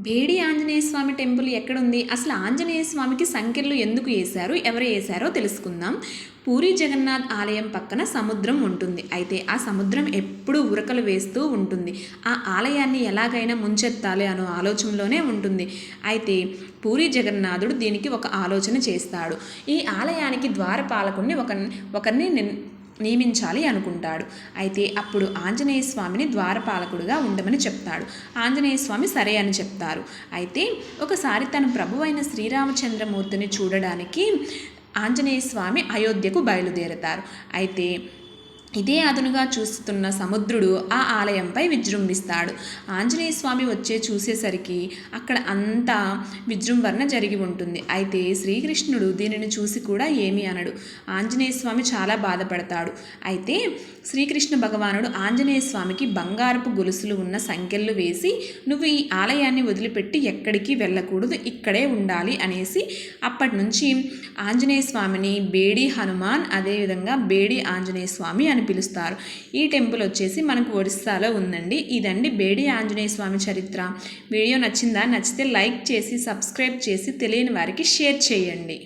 బేడి ఆంజనేయ స్వామి temple ఎక్కడుంది? అసలు ఆంజనేయ స్వామికి సంఖ్యలు ఎందుకు వేశారు? ఎవరు వేశారో తెలుసుకుందాం. పూరి జగన్నాథ్ ఆలయం పక్కన సముద్రం ఉంటుంది. అయితే ఆ సముద్రం ఎప్పుడూ ఉరకలు వేస్తూ ఉంటుంది. ఆ ఆలయాన్ని ఎలాగైనా ముంచెత్తాలి అనే ఆలోచనలోనే ఉంటుంది. అయితే పూరి జగన్నాథుడు దీనికి ఒక ఆలోచన చేస్తాడు. ఈ ఆలయానికి ద్వారపాలకుడిని ఒక ఒకరిని నిన్- నియమించాలి అనుకుంటాడు. అయితే అప్పుడు ఆంజనేయ స్వామిని ద్వారపాలకుడుగా ఉండమని చెప్తాడు. ఆంజనేయ స్వామి సరే అని చెప్తారు. అయితే ఒకసారి తన ప్రభు అయిన శ్రీరామచంద్రమూర్తిని చూడడానికి ఆంజనేయ స్వామి అయోధ్యకు బయలుదేరతారు. అయితే ఇదే అదునుగా చూస్తున్న సముద్రుడు ఆ ఆలయంపై విజృంభిస్తాడు. ఆంజనేయ స్వామి వచ్చే చూసేసరికి అక్కడ అంతా విజృంభరణ జరిగి ఉంటుంది. అయితే శ్రీకృష్ణుడు దీనిని చూసి కూడా ఏమీ అనడు. ఆంజనేయ స్వామి చాలా బాధపడతాడు. అయితే శ్రీకృష్ణ భగవానుడు ఆంజనేయ స్వామికి బంగారపు గొలుసులు ఉన్న సంఖ్యలు వేసి నువ్వు ఈ ఆలయాన్ని వదిలిపెట్టి ఎక్కడికి వెళ్ళకూడదు ఇక్కడే ఉండాలి అనేసి అప్పటి నుంచి ఆంజనేయ స్వామిని బేడి హనుమాన్ అదేవిధంగా బేడి ఆంజనేయ స్వామి అని పిలుస్తారు. ఈ టెంపుల్ వచ్చేసి మనకు ఒరిస్సాలో ఉందండి. ఇదండి బేడి ఆంజనేయ స్వామి చరిత్ర. వీడియో నచ్చిందా? నచ్చితే లైక్ చేసి సబ్స్క్రైబ్ చేసి తెలియని వారికి షేర్ చేయండి.